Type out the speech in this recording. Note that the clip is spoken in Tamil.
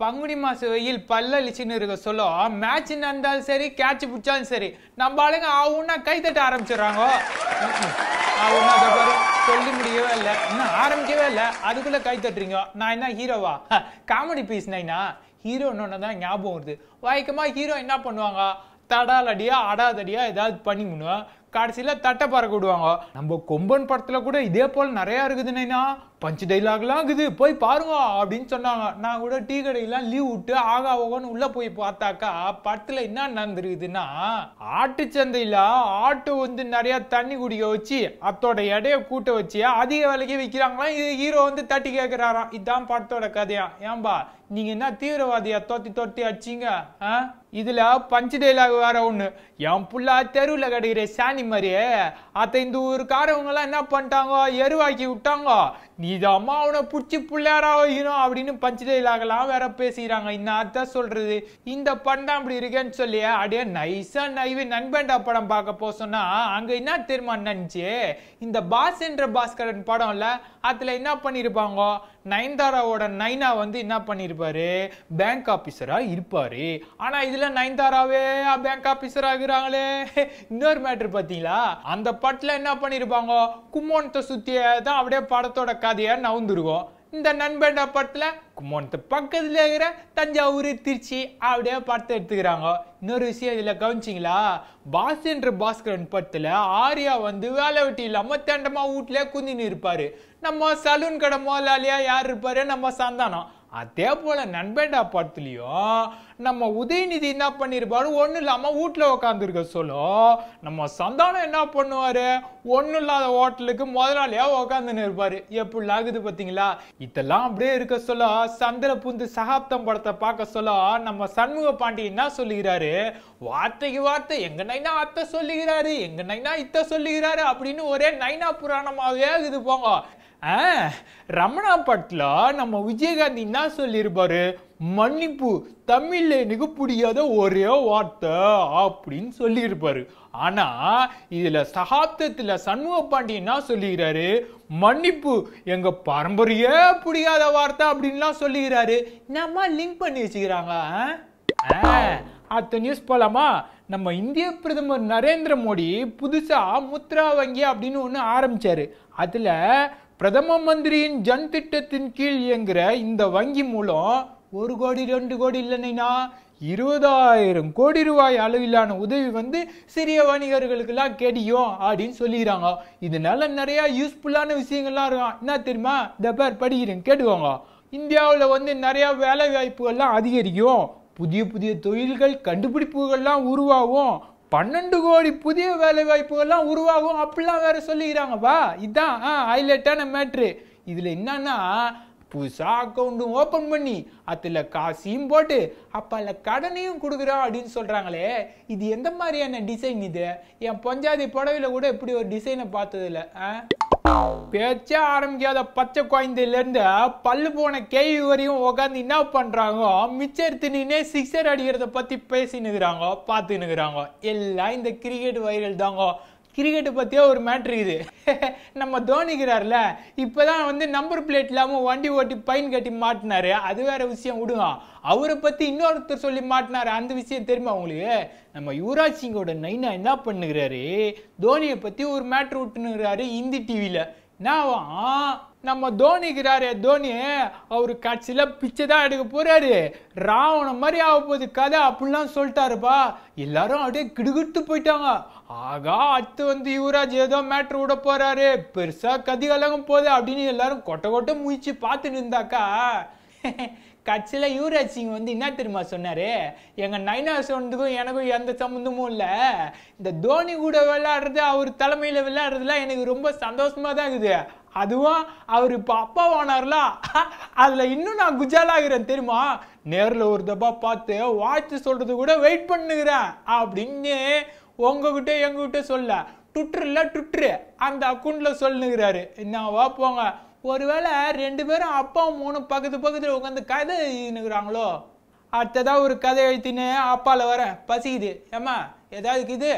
பங்குனி மாச வெயில் பல்லளிச்சுன்னு இருக்க சொல்ல மேட்ச் நடந்தாலும் சரி கேட்ச் பிடிச்சாலும் சரி நம்ம ஆளுங்க ஆகும்னா கை தட்ட ஆரம்பிச்சிடுறாங்க. ஆகும்னா அதை பாரு சொல்லி முடியவே இல்லை இன்னும் ஆரம்பிக்கவே இல்லை. அதுக்குள்ள கை தட்டுறீங்க. நான் என்ன ஹீரோவா காமெடி பீஸ் நைனா ஹீரோன்னு தான் ஞாபகம் வருது. வழக்கமா ஹீரோ என்ன பண்ணுவாங்க? தடாலடியா அடாதடியா ஏதாவது பண்ணி முன்னுவேன் கடைசியில தட்டை பறக்க விடுவாங்க. நம்ம கொம்பன் படத்துல கூட இதே போல நிறைய இருக்குதுன்னா பஞ்சு டைலாக்லாம் இருக்குது. போய் பாருங்க அப்படின்னு சொன்னாங்க. நான் கூட டீ கடையெல்லாம் லீவ் விட்டு ஆகா ஓகோன்னு உள்ள போய் பார்த்தாக்கா படத்துல என்ன நடந்துருக்குதுன்னா ஆட்டு சந்தையில ஆட்டு வந்து நிறைய தண்ணி குடிக்க வச்சு அத்தோட எடைய கூட்ட வச்சு அதிக விலைக்கு விற்கிறாங்களாம். இது ஹீரோ வந்து தட்டி கேட்கிறாராம். இதான் படத்தோட கதையா? ஏன்பா நீங்க என்ன தீவிரவாதியா தோத்தி தோத்தி அடிச்சீங்க? ஆ? இதுல பஞ்சு டைலாக் வேற ஒண்ணு. என் புள்ளா தெருவில் கிடைக்கிற சாணி மாதிரியே அத்த இந்த ஊருக்காரவங்க எல்லாம் என்ன பண்ணிட்டாங்க? எருவாக்கி விட்டாங்க. நீ அம்மா அவனை பிடிச்சி பிள்ளையாரா வைக்கணும் அப்படின்னு பஞ்சு டைலாக்லாம் வேற பேசிக்கிறாங்க. இன்னும் சொல்றது. இந்த படம் தான் அப்படி இருக்கேன்னு சொல்லி அப்படியே நைஸா நைவி நண்பண்டா படம் பார்க்க போ சொன்னா அங்க என்ன தெரியுமா நினைச்சு? இந்த பாஸ் என்ற பாஸ்கரன் படம்ல அதுல என்ன பண்ணிருப்பாங்க? நயன்தாராவோட நைனா வந்து என்ன பண்ணிருப்பாரு? பேங்க் ஆபீசரா இருப்பாரு. ஆனா இதுல நயன்தாராவே பேங்க் ஆபீசர் ஆகுறாங்களே. இன்னொரு மேட்ரு பாத்தீங்களா அந்த படத்துல என்ன பண்ணிருப்பாங்க? கும்மோனத்தை சுற்றியே தான் அப்படியே படத்தோட கதையை நவுந்துருக்கும் இந்த நண்பன் படத்துல கும்மோனத்து பக்கத்துல இருக்கிற தஞ்சாவூர் திருச்சி அப்படியே படத்தை எடுத்துக்கிறாங்க. இன்னொரு விஷயம் இதுல கவனிச்சிங்களா? பாஸ் என்ற பாஸ்கரன் படத்துல ஆர்யா வந்து வேலை வெட்டி இல்லாம தேண்டமா வீட்லயே குந்தின்னு இருப்பாரு நம்ம சலூன் கடை முதலாளியா யார் இருப்பாரு? நம்ம சந்தானம் அதே போல நண்பேண்டா படத்துலயும் நம்ம உதயநிதி என்ன பண்ணிருப்பாரு? ஒன்றும் இல்லாம வீட்டுல உட்காந்துருக்க சொல்ல. நம்ம சந்தானம் என்ன பண்ணுவாரு? ஒன்றும் இல்லாத ஹோட்டலுக்கு முதலாளியா உட்காந்துன்னு இருப்பாரு. எப்படி ஆகுது பாத்தீங்களா? இதெல்லாம் அப்படியே இருக்க சொல்ல. சந்திர புந்து சகாப்தம் படத்தை பார்க்க சொல்ல. நம்ம சண்முக பாண்டி என்ன சொல்லுகிறாரு? வார்த்தைக்கு வார்த்தை. எங்க நைனா அத்தை சொல்லுகிறாரு? எங்க நைனா இத்த சொல்லுகிறாரு? அப்படின்னு ஒரே நைனா புராணமாவே ஆகுது போங்க. ரமணா படத்தில் நம்ம விஜயகாந்த் என்ன சொல்லியிருப்பாரு? மன்னிப்பு தமிழில் எனக்கு புரியாத ஒரே வார்த்தை அப்படின்னு சொல்லியிருப்பாரு. ஆனால் இதில் சகாப்தத்தில் சண்முக பாண்டி என்ன சொல்லிக்கிறாரு? மன்னிப்பு எங்க பரம்பரையே பிடிக்காத வார்த்தை அப்படின்லாம் சொல்லிக்கிறாரு. நம்ம லிங்க் பண்ணி வச்சுக்கிறாங்க ஆ? அடுத்த நியூஸ் போலாமா? நம்ம இந்திய பிரதமர் நரேந்திர மோடி புதுசாக முத்ரா வங்கி அப்படின்னு ஒன்று ஆரம்பிச்சாரு. அதில் பிரதம மந்திரியின் ஜன் திட்டத்தின் கீழ் இயங்குகிற இந்த வங்கி மூலம் ஒரு கோடி ரெண்டு கோடி இல்லைன்னா இருபதாயிரம் கோடி ரூபாய் அளவிலான உதவி வந்து சிறிய வணிகர்களுக்கெல்லாம் கிடையும் அப்படின்னு சொல்லிக்கிறாங்க. இதனால நிறைய யூஸ்ஃபுல்லான விஷயங்கள்லாம் இருக்கும். என்ன தெரியுமா? இந்த பேர் படிக்கிறேன் கேட்டுக்கோங்க. இந்தியாவில் வந்து நிறையா வேலை வாய்ப்புகள்லாம் அதிகரிக்கும். புதிய புதிய தொழில்கள் கண்டுபிடிப்புகள்லாம் உருவாகும். பன்னெண்டு கோடி புதிய வேலை வாய்ப்புகள்லாம் உருவாகும் அப்படிலாம் வேற சொல்லிக்கிறாங்கப்பா இதுதான் ஹைலைட்டான மேட்ரு இதில் என்னன்னா புதுசாக அக்கௌண்ட்டும் ஓப்பன் பண்ணி அதில் காசையும் போட்டு அப்பல கடனையும் கொடுக்குறோம் அப்படின்னு சொல்கிறாங்களே இது எந்த மாதிரியான டிசைன் இது? என் பஞ்சாதி புடவையில கூட இப்படி ஒரு டிசைனை பார்த்ததில்ல. ஆ? பேச்சே ஆரம்பிக்காத பச்சை குழந்தையிலேருந்து பல்லு போன கேள்வி வரையும் உட்காந்து என்ன பண்ணுறாங்க மிச்சர் தின்னே சிக்ஸர் அடிக்கிறத பற்றி பேசினுக்கிறாங்க பார்த்துனுக்குறாங்க எல்லாம் இந்த கிரிக்கெட் வைரல் தாங்க கிரிக்கெட்டை பற்றியே ஒரு மேட்ரு இது நம்ம தோனிக்கிறார்ல இப்பதான் வந்து நம்பர் பிளேட் இல்லாமல் வண்டி ஓட்டி பைன் கட்டி மாட்டினாரு. அது வேற விஷயம் விடுங்க. அவரை பற்றி இன்னொருத்தர் சொல்லி மாட்டினாரு. அந்த விஷயம் தெரியுமா அவங்களுக்கு நம்ம யுவராஜ் சிங்கோட நைனா என்ன பண்ணுகிறாரு? தோனியை பற்றி ஒரு மேட்ரு விட்டுனுங்கிறாரு இந்தி டிவியில் நான் நம்ம தோனிக்கிறாரு தோனி அவரு கட்சியில பிச்சை தான் எடுக்க போறாரு. ராவண மாதிரி ஆக போகுது கதை அப்படிலாம் சொல்லிட்டாருப்பா. எல்லாரும் அப்படியே கிடுகிட்டு போயிட்டாங்க. ஆகா அடுத்து வந்து யுவராஜ் ஏதோ மேட்ரு விட போறாரு. பெருசா கதி கலகம் போகுது அப்படின்னு எல்லாரும் கொட்ட கொட்ட முயற்சி பார்த்துட்டு இருந்தாக்கா கட்சியில் யுவராஜ் சிங் வந்து என்ன தெரியுமா சொன்னார்? எங்கள் நைனா சொன்னதுக்கும் எனக்கும் எந்த சம்மந்தமும் இல்லை. இந்த தோனி கூட விளையாடுறது அவர் தலைமையில் விளையாடுறதுலாம் எனக்கு ரொம்ப சந்தோஷமாக தான் இருக்குது. அதுவும் அவர் இப்போ அப்பா ஆனார்ல அதில் இன்னும் நான் குஜாலாகிறேன் தெரியுமா? நேரில் ஒரு தப்பா பார்த்து வாழ்த்து சொல்கிறது கூட வெயிட் பண்ணுகிறேன் அப்படின்னு உங்ககிட்ட எங்ககிட்ட சொல்ல. ட்விட்டர்ல ட்விட்டரு அந்த அக்கௌண்ட்டில் சொல்லுகிறாரு. என்னவா போங்க. ஒருவேளை ரெண்டு பேரும் அப்பா மூணு பக்கத்து பக்கத்தில் உட்காந்து கதை எழுதினுக்குறாங்களோ அடுத்ததாக ஒரு கதை எழுத்தின்னு அப்பாவில் வரேன் பசிக்குது. ஏம்மா ஏதாவது இருக்குது?